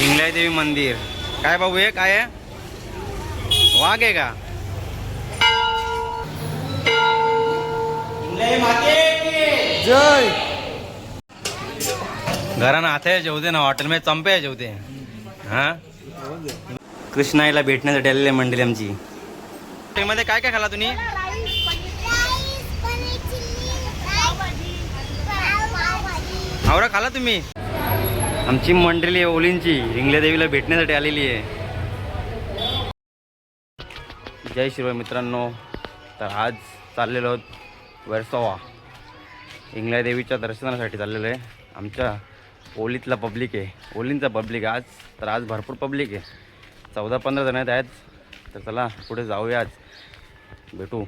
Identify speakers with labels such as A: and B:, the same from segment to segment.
A: इंगलाई देवी मंदिर. काय बाबू हे काय आहे? वाघ आहे का?
B: जय.
A: घरानं आता जेवते ना हॉटेलमध्ये चंपे जेवते हा? कृष्णाईला भेटण्यासाठी आलेली आहे मंडळी आमची. हॉटेलमध्ये काय काय खाला तुम्ही? आवरा खाला तुम्ही? आमची मंडळी आहे ओलींची. इंगल्या देवीला भेटण्यासाठी आलेली आहे. जय शिवराय मित्रांनो. तर आज चाललेलो आहोत वर्सोवा. इंगल्या देवीच्या दर्शनासाठी चाललेलो आहे. आमच्या ओलीतला पब्लिक आहे. ओलींचा पब्लिक आहे आज. तर आज भरपूर पब्लिक आहे. चौदा पंधरा जण आहेत. आज तर चला पुढे जाऊया आज. भेटू.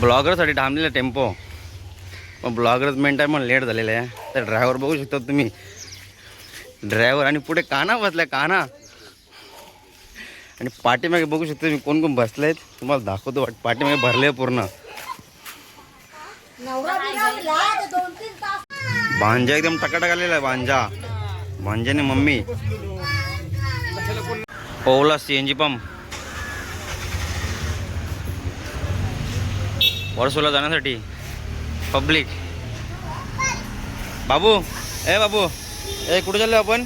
A: ब्लॉगरसाठी थांबलेला टेम्पो. मग ब्लॉगरच मेन टाईम लेट झालेला आहे. तर ड्रायव्हर बघू शकता तुम्ही. ड्रायव्हर आणि पुढे काना बसलाय काना. आणि पाठीमागे बघू शकता मी कोण कोण बसले आहेत तुम्हाला दाखवतो वाट पाठीमागे भरले पूर्ण. भांजा एकदम टकाटक आलेला आहे भांजा. भांजाने मम्मी. ओला सी एन जी पंप वर्सोला जाण्यासाठी. पब्लिक बाबू ए बाबू ए कुठे चाललो आपण?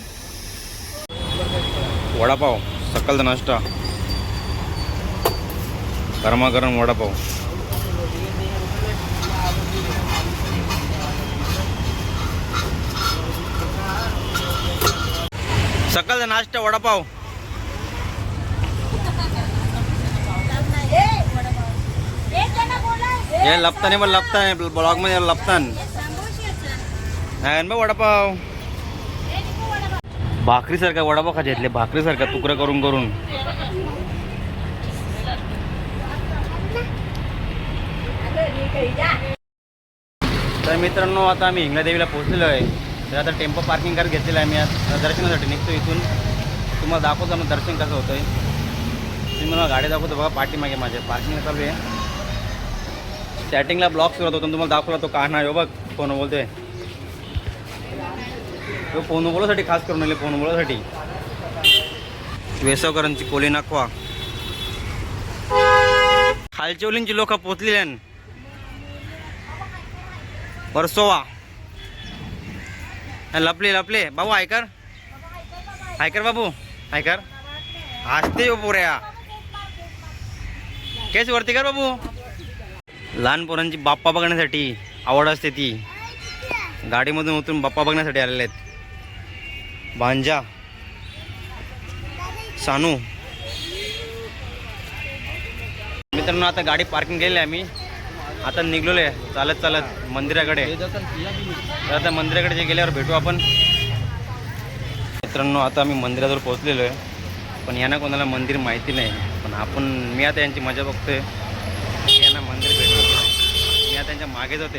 A: वडापाव सकाळचा नाश्ता. गरमागरम वडापाव. सकाळचा नाश्ता वडापाव. हे लपताने पण लपताने ब्लॉगमध्ये लपतान। नाही बघ वडापाव। भाकरीसारखा वडापाव खायचे घेतले भाकरीसारखा तुकडा करून करून। तर मित्रांनो आता आम्ही हिंगलादेवीला पोहोचलेलो आहे तर आता टेम्पो पार्किंग करत घेतलेलं आहे मी आता दर्शनासाठी निघतो इथून. तुम्हाला दाखवतो मग दर्शन कसं होतं आहे तुम्ही मला गाडी दाखवतो बघा पाठीमागे माझ्या पार्किंग चालू आहे. स्टार्टिंगला ब्लॉक सुरू होतो तुम्हाला दाखवला तो काढणार हो बघ फोन बोलतोय. तो फोन बोलासाठी खास करून आले फोन बोलासाठी वेसवकरांची कोली नाखवा खालच्या ओलींची लोक पोचलेली आहेत. वर्सोवा लपले लपले. बाबू ऐकर ऐकर बाबू? ऐकर हसते हो पोऱ्या. केस वरती कर बाबू. लहान पोरांची बाप्पा बघण्यासाठी आवड असते ती. गाडीमधून उतरून बाप्पा बघण्यासाठी आलेले आहेत. भांजा सानू. मित्रांनो आता गाडी पार्किंग केली आहे आम्ही. आता निघलेलो आहे चालत चालत मंदिराकडे. तर आता मंदिराकडे जे गेल्यावर भेटू आपण. मित्रांनो आता आम्ही मंदिराजवळ पोहोचलेलो आहे. पण यांना कोणाला मंदिर माहिती नाही. पण आपण मी आता यांची मजा बघतोय की यांना मंदिर भेटलं की मागे जाते. मागेच होते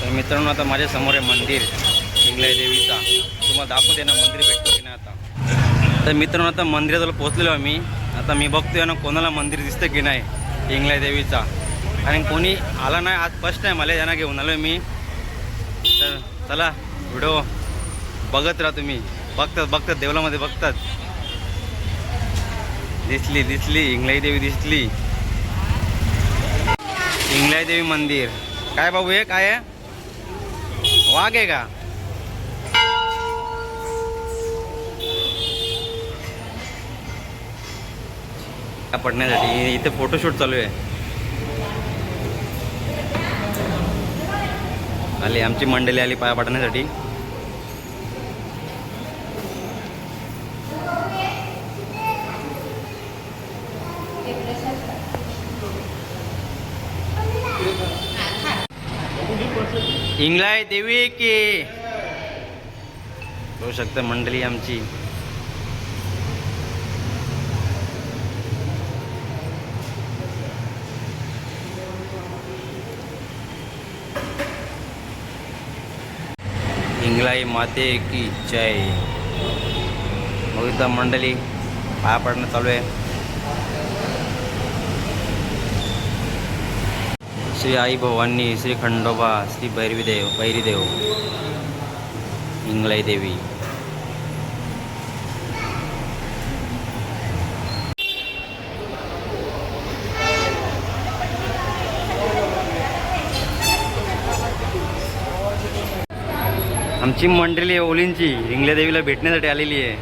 A: तर मित्रांनो आता माझ्यासमोर आहे मंदिर इंगलाई देवीचा. तुम्हाला दाखवते ना मंदिर भेटतो की नाही आता. तर मित्रांनो आता मंदिराजवळ पोहोचलेलो आहे मी आता मी बघतोय ना कोणाला मंदिर दिसतं की नाही इंगलाई देवीचा. आणि कोणी आला नाही आज फर्स्ट टाईम आले यांना घेऊन आलो मी. तर चला व्हिडिओ बघत राहा तुम्ही. बघतात बघतात देवलामध्ये बघतात. दिसली दिसली इंगलाई देवी दिसली. इंगलाई देवी मंदिर. काय बाबू हे काय आहे? वाघ आहे का? पडण्यासाठी इथे फोटोशूट चालू आहे. आली आमची मंडळी आली पाया पडण्यासाठी. इंगलाय देवी की। हो बघू शकतं मंडळी आमची. हिंगलाई माते की जय. मग इथं मंडळी पाया पडणं चालू आहे. श्री आई भवानी श्री खंडोबा श्री भैरवीदेव भैरीदेव इंगलाई देवी. आमची मंडळी आहे ओलींची इंगल्या देवीला भेटण्यासाठी आलेली आहे.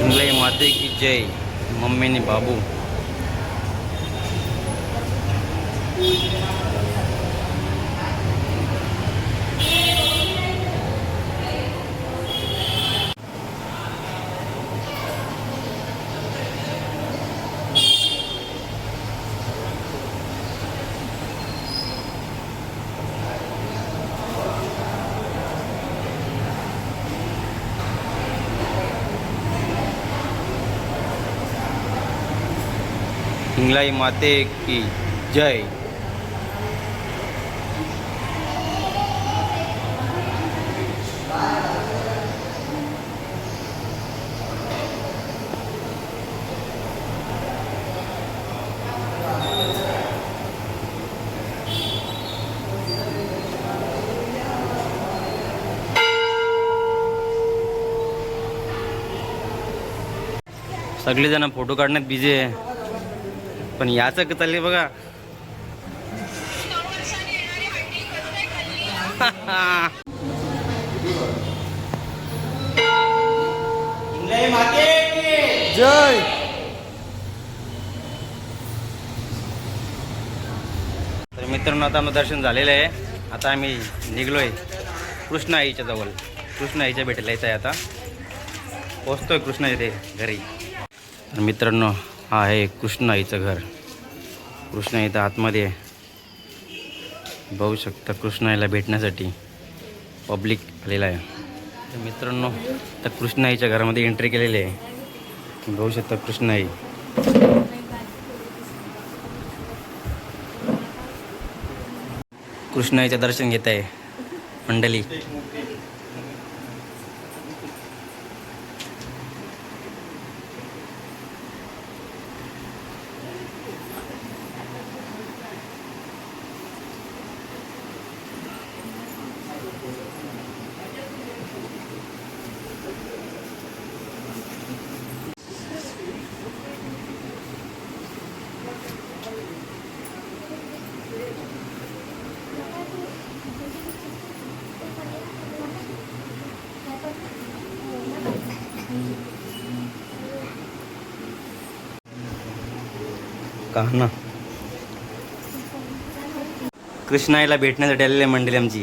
A: इंगलाई माते की जय मम्मीनी बाबू. इंगलाई माते की जय सगळेजण फ़ोटो काढण्यात बिझी आहे पण याचं चालले बघा.
B: जय.
A: तर मित्रांनो आता आमचं दर्शन झालेलं आहे. आता आम्ही निघलोय कृष्ण आईच्या जवळ. कृष्ण आईच्या भेटीला येत आहे आता. पोचतोय कृष्ण इथे घरी. तर मित्रांनो हा आहे कृष्ण आईचं घर. कृष्णा इथं आतमध्ये आहे. बघू शकता कृष्ण आईला भेटण्यासाठी पब्लिक आलेला आहे. तर मित्रांनो तर कृष्णाईच्या घरामध्ये एंट्री केलेली आहे. बघू शकता कृष्ण आई कृष्णाईचं दर्शन घेत आहे मंडली का? ना. कृष्णाईला भेटण्यासाठी आलेली आहे मंडळी आमची.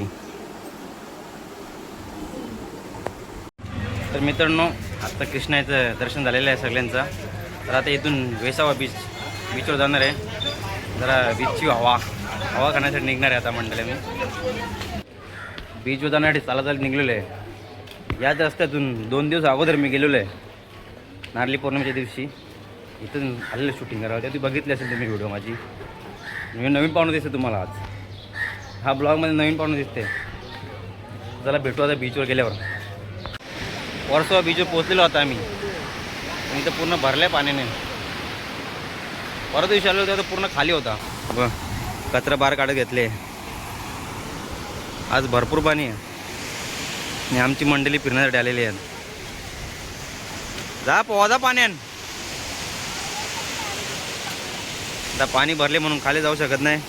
A: तर मित्रांनो आता कृष्णाईचं दर्शन झालेलं आहे सगळ्यांचा. तर आता इथून वेसावा बीच बीचवर जाणार आहे. जरा बीचची हवा हवा करण्यासाठी निघणार आहे आता मंडळी मी बीचवर जाण्यासाठी चाला चालत निघलेलो आहे. याच रस्त्यातून दोन दिवस अगोदर मी गेलेलो आहे. नारली पौर्णिमेच्या दिवशी. इथून आलेलं शूटिंग करावं. त्या ती बघितली असेल तुम्ही व्हिडिओ माझी. मी नवीन पाहुणं दिसते तुम्हाला आज. हा ब्लॉगमध्ये नवीन पाहुणं दिसते जरा भेटू आता बीचवर गेल्यावर. वर्सोवा बीचवर पोचलेलो आता आम्ही. आणि इथं पूर्ण भरल्या पाण्याने. परत दिवशी आलो होतो तर पूर्ण खाली होता. ब कचरा बार काढत घेतले. आज भरपूर पाणी आहे. आणि आमची मंडळी फिरण्यासाठी आलेली आहेत. जा पोवा जा पाण्यान. आता पाणी भरले म्हणून खाली जाऊ शकत नाही.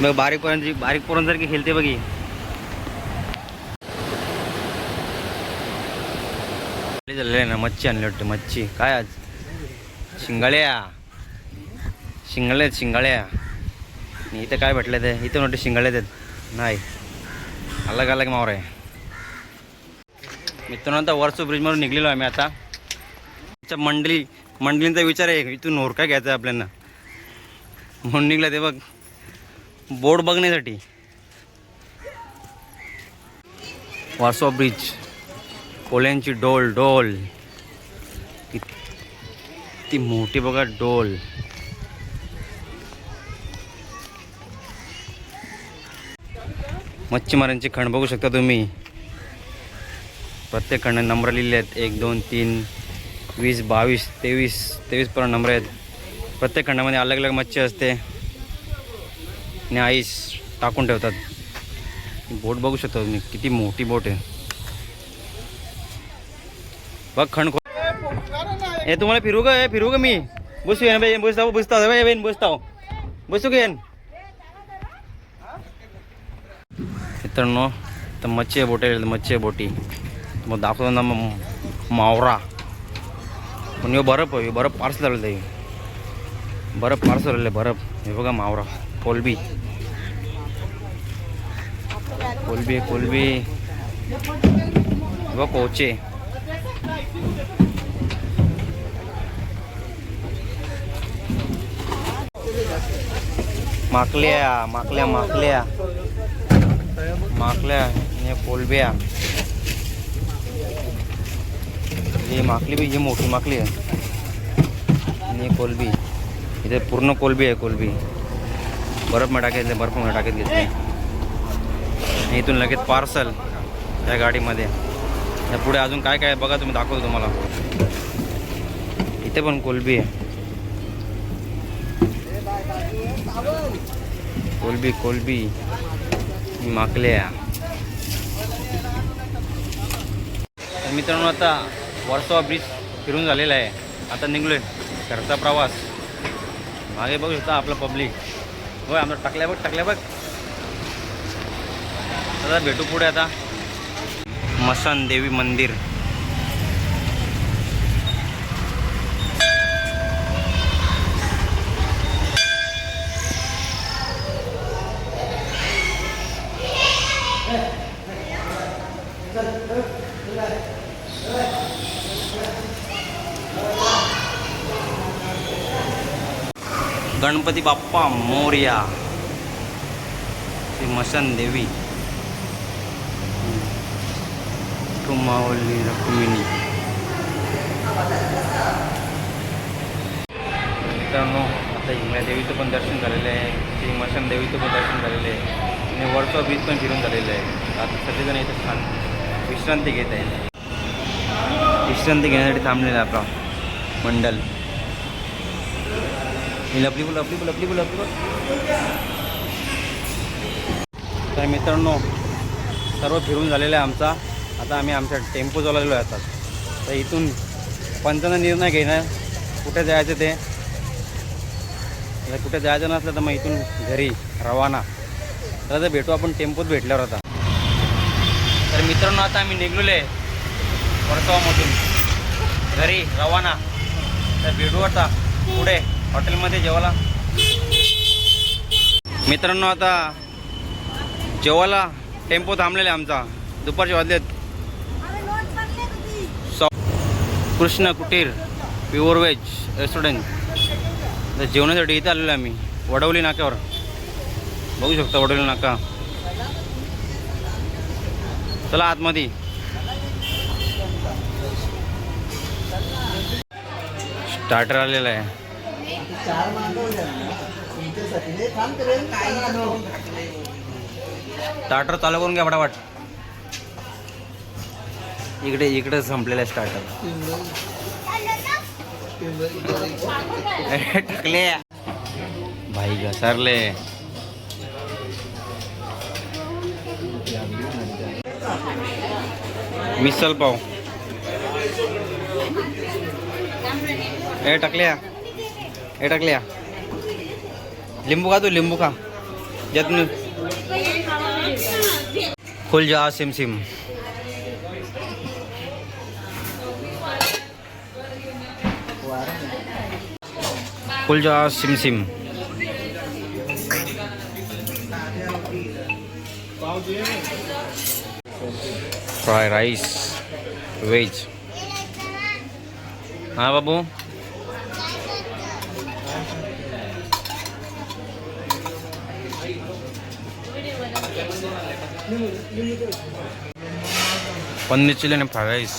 A: मग बारीक पोरांची बारीक पोरांसारखी खेळते बघी झालेले ना मच्छी आणली वाटते मच्छी. काय आज? शिंगाळ्या. शिंगाळ्या. आहेत शिंगाळ्या इथं काय भेटलं ते? इथं मोठे शिंगाळ्यात आहेत. नाही. अलग अलग मावर आहे. मित्रांनो आता वर्सो ब्रिजमधून निघलेलो आम्ही आता. आमच्या मंडळी मंडळींचा विचार आहे इथून नोरका घ्यायचा आहे आपल्याला. म्हणून निघला ते बघ. बोर्ड बघण्यासाठी. वासो ब्रिज. कोल्यांची डोल डोल. ती मोठी बघा डोल. मच्छीमारांची खण बघू शकता तुम्ही. प्रत्येक खंड नंबर लिहिले आहेत. एक दोन तीन. वीस बावीस तेवीस तेवीसपर्यंत नंबर आहेत. प्रत्येक खंडामध्ये अलग अलग मच्छी असते. आणि आईस टाकून ठेवतात. बोट बघू शकता तुम्ही किती मोठी बोट आहे. बघ खंड खो ए तुम्हाला फिरू का? फिरू का मी? बसू येईन बाई बसता बसता बेन बसता बसू का मित्रांनो तर मच्छी आहे बोटे मच्छी बोटी. मग दाखवतो ना मावरा. पण ह्यो बरफ आहे ह्यो बरफ पार्सल झालेलं आहे. बरफ पार्सल झालेलं आहे बरफ. हे बघा मावरा कोलबी. कोलबी कोलबी. हे बघ कोचे माकल्या माकल्या माकल्या. माकल्या आणि कोलब्या. ही माकली बी ही मोठी माकली आहे. आणि कोलबी. इथे पूर्ण कोलबी आहे कोलबी. बर्फमध्ये टाकायचं बर्फमध्ये टाकत घेतली. इथून लगेच पार्सल त्या गाडीमध्ये. त्या पुढे अजून काय काय बघा तुम्ही दाखवतो तुम्हाला. इथे पण कोलबी आहे. कोलबी कोलबी. माकल्या मित्रांनो आता वर्सोवा ब्रिज फिरून झालेला आहे. आता निघलोय. घरचा प्रवास. मागे बघू शकता आपलं पब्लिक. होय आमचं टाकल्या बघ टाकल्या बघ. आता भेटू पुढे आता. मसन देवी मंदिर. गणपती बाप्पा मोर्या. श्री मसन देवी. कुमावली रक्मिणी मित्रांनो आता हिंगळ्या देवीचं पण दर्शन झालेलं आहे. श्री मसन देवीचं पण दर्शन झालेलं आहे. आणि वरचा बीच पण फिरून झालेलं आहे. आता सगळेजण इथं छान विश्रांती घेत आहे विश्रांती घेण्यासाठी थांबलेलं आहे आपला मंडल. लपली बोल लपली बोल लपली बोल लपली बोल. तर मित्रांनो सर्व फिरून झालेलं आहे आमचा. आता आम्ही आमच्या टेम्पो चालवलेलो आहे आता. तर इथून पंचांना निर्णय घेणार. कुठे जायचं ते? कुठे जायचं नसलं तर मग इथून घरी रवाना. तर ते भेटू आपण टेम्पोत भेटल्यावर आता. तर मित्रांनो आता आम्ही निघलेलो आहे वर्तवामधून घरी रवाना. तर भेटू आता पुढे. हॉटेलमध्ये जेवायला? मित्रांनो आता जेवायला टेम्पो थांबलेला आहे आमचा. दुपारचे वाजलेत सॉ कृष्ण कुटीर प्युअर व्हेज रेस्टॉरंट. तर जेवणासाठी इथे आलेलो आहे आम्ही. वडवली नाक्यावर. बघू शकता वडवली नाका. चला आतमध्ये. स्टार्टर आलेला आहे. स्टार्टर चालू करून घ्या फटाफट. इकडे इकडे संपलेला आहे स्टार्टर टाकले. भाई घसरले. मिसल पाव. ए टाकल्या ए टाकल्या लिंबू खा तू लिंबू खा। ज्या तुम्ही खुल जा सिम सिम। खुल जा सिम सिम। फ्राय राईस व्हेज हा बाबू। पनीर चिली आणि फ्राय राईस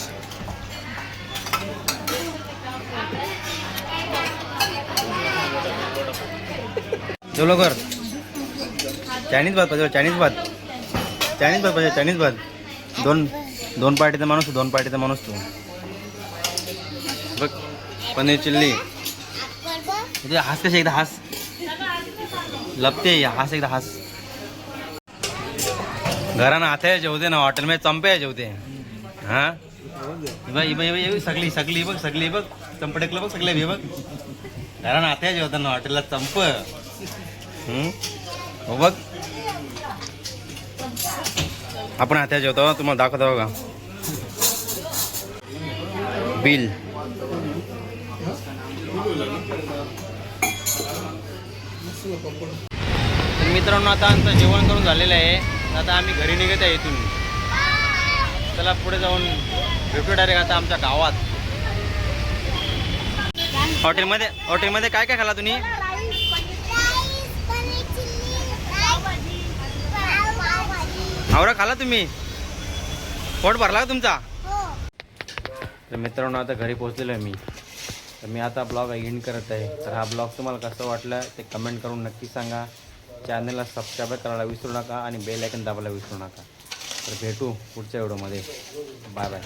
A: चलो कर चायनीज भात पाहिजे चायनीज भात. चायनीज भात पाहिजे चायनीज भात. दोन दोन पार्टीचा माणूस दोन पार्टीचा माणूस तू. बघ पनीर चिल्ली. हास कशी एकदा हास? लपते हास एकदा हास. घरानं आता जेवते ना हॉटेलमध्ये चंपे जेवते हा? बघ सगळी सगळी बघ सगळी बघ चंपटेकलं बघ सगळे हे बघ. घरानं आता जेवताना हॉटेलला चंप. हो बघ. आपण आता जेवतो हो, तुम्हाला दाखवतो बघा. बिल. मित्रांनो आता आमचं जेवण करून झालेलं आहे. आता आम्ही घरी निघत आहे इथून. चला पुढे जाऊन भेटू डायरेक्ट आता आमच्या गावात. हॉटेलमध्ये हॉटेलमध्ये काय काय खाला तुम्ही? आवरा खाला तुम्ही. पोट भरला का तुमचा? तर मित्रांनो आता घरी पोहोचलेलो आहे मी. तर मी आता ब्लॉग एंड करत आहे. तर हा ब्लॉग तुम्हाला कसं वाटलं ते कमेंट करून नक्की सांगा. चॅनलला सबस्क्राईब करायला विसरू नका आणि बेल आयकन दाबायला विसरू नका. तर भेटू पुढच्या व्हिडिओमध्ये बाय बाय